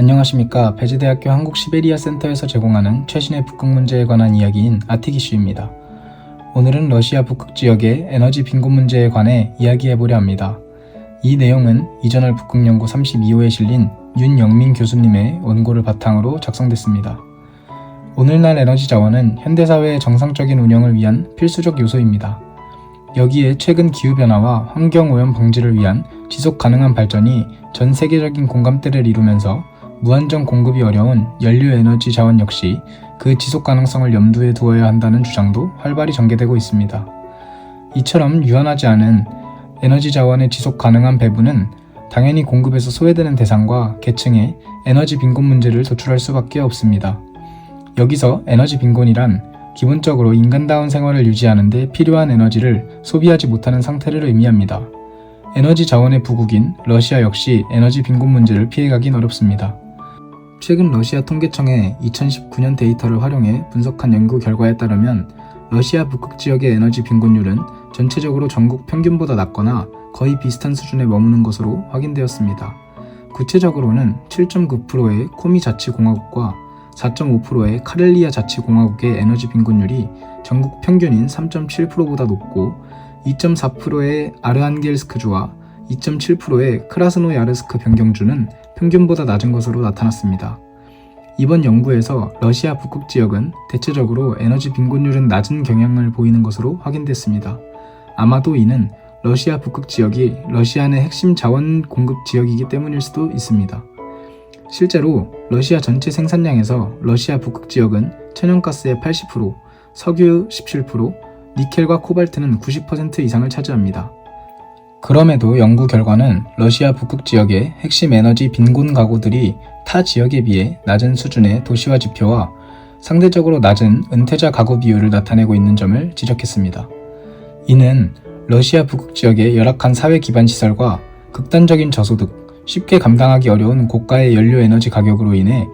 안녕하십니까. 배재대학교 한국 시베리아 센터에서 제공하는 최신의 북극 문제에 관한 이야기인 아티기슈입니다. 오늘은 러시아 북극 지역의 에너지 빈곤 문제에 관해 이야기해보려 합니다. 이 내용은 이전월 북극연구 32호에 실린 윤영민 교수님의 원고를 바탕으로 작성됐습니다. 오늘날 에너지 자원은 현대사회의 정상적인 운영을 위한 필수적 요소입니다. 여기에 최근 기후변화와 환경오염 방지를 위한 지속 가능한 발전이 전 세계적인 공감대를 이루면서 무한정 공급이 어려운 연료 에너지 자원 역시 그 지속 가능성을 염두에 두어야 한다는 주장도 활발히 전개되고 있습니다. 이처럼 유한하지 않은 에너지 자원의 지속 가능한 배분은 당연히 공급에서 소외되는 대상과 계층의 에너지 빈곤 문제를 도출할 수밖에 없습니다. 여기서 에너지 빈곤이란 기본적으로 인간다운 생활을 유지하는데 필요한 에너지를 소비하지 못하는 상태를 의미합니다. 에너지 자원의 부국인 러시아 역시 에너지 빈곤 문제를 피해가긴 어렵습니다. 최근 러시아 통계청의 2019년 데이터를 활용해 분석한 연구 결과에 따르면 러시아 북극 지역의 에너지 빈곤율은 전체적으로 전국 평균보다 낮거나 거의 비슷한 수준에 머무는 것으로 확인되었습니다. 구체적으로는 7.9%의 코미 자치공화국과 4.5%의 카렐리아 자치공화국의 에너지 빈곤율이 전국 평균인 3.7%보다 높고 2.4%의 아르한겔스크주와 2.7%의 크라스노야르스크 변경주는 평균보다 낮은 것으로 나타났습니다. 이번 연구에서 러시아 북극 지역은 대체적으로 에너지 빈곤율은 낮은 경향을 보이는 것으로 확인됐습니다. 아마도 이는 러시아 북극 지역이 러시아 내 핵심 자원 공급 지역이기 때문일 수도 있습니다. 실제로 러시아 전체 생산량에서 러시아 북극 지역은 천연가스의 80%, 석유 17%, 니켈과 코발트는 90% 이상을 차지합니다. 그럼에도 연구 결과는 러시아 북극 지역의 핵심 에너지 빈곤 가구들이 타 지역에 비해 낮은 수준의 도시화 지표와 상대적으로 낮은 은퇴자 가구 비율을 나타내고 있는 점을 지적했습니다. 이는 러시아 북극 지역의 열악한 사회 기반 시설과 극단적인 저소득, 쉽게 감당하기 어려운 고가의 연료 에너지 가격으로 인해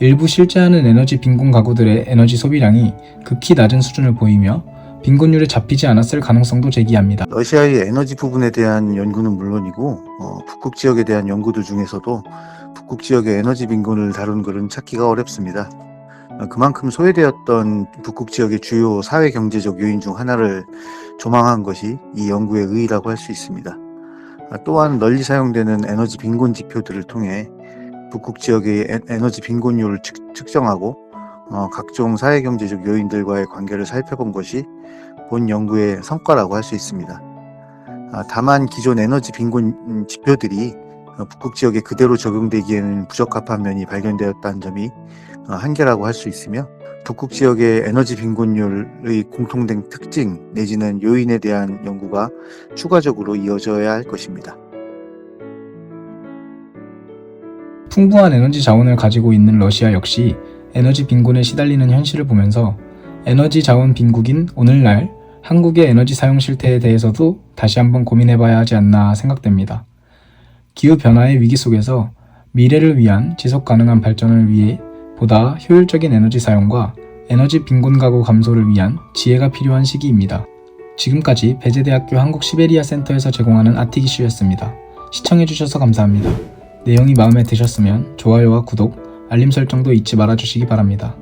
일부 실제하는 에너지 빈곤 가구들의 에너지 소비량이 극히 낮은 수준을 보이며 빈곤율에 잡히지 않았을 가능성도 제기합니다. 러시아의 에너지 부분에 대한 연구는 물론이고 어, 북극 지역에 대한 연구들 중에서도 북극 지역의 에너지 빈곤을 다룬 글은 찾기가 어렵습니다. 어, 그만큼 소외되었던 북극 지역의 주요 사회 경제적 요인 중 하나를 조망한 것이 이 연구의 의의라고 할 수 있습니다. 아, 또한 널리 사용되는 에너지 빈곤 지표들을 통해 북극 지역의 에- 에너지 빈곤율을 측- 측정하고 어, 각종 사회 경제적 요인들과의 관계를 살펴본 것이 본 연구의 성과라고 할 수 있습니다. 아, 다만 기존 에너지 빈곤 음, 지표들이 어, 북극 지역에 그대로 적용되기에는 부적합한 면이 발견되었다는 점이 어, 한계라고 할 수 있으며 북극 지역의 에너지 빈곤율의 공통된 특징 내지는 요인에 대한 연구가 추가적으로 이어져야 할 것입니다. 풍부한 에너지 자원을 가지고 있는 러시아 역시 에너지 빈곤에 시달리는 현실을 보면서 에너지 자원 빈국인 오늘날 한국의 에너지 사용 실태에 대해서도 다시 한번 고민해봐야 하지 않나 생각됩니다. 기후 변화의 위기 속에서 미래를 위한 지속 가능한 발전을 위해 보다 효율적인 에너지 사용과 에너지 빈곤 가구 감소를 위한 지혜가 필요한 시기입니다. 지금까지 배재대학교 한국 시베리아 센터에서 제공하는 아티기슈였습니다. 시청해주셔서 감사합니다. 내용이 마음에 드셨으면 좋아요와 구독, 알림 설정도 잊지 말아주시기 바랍니다.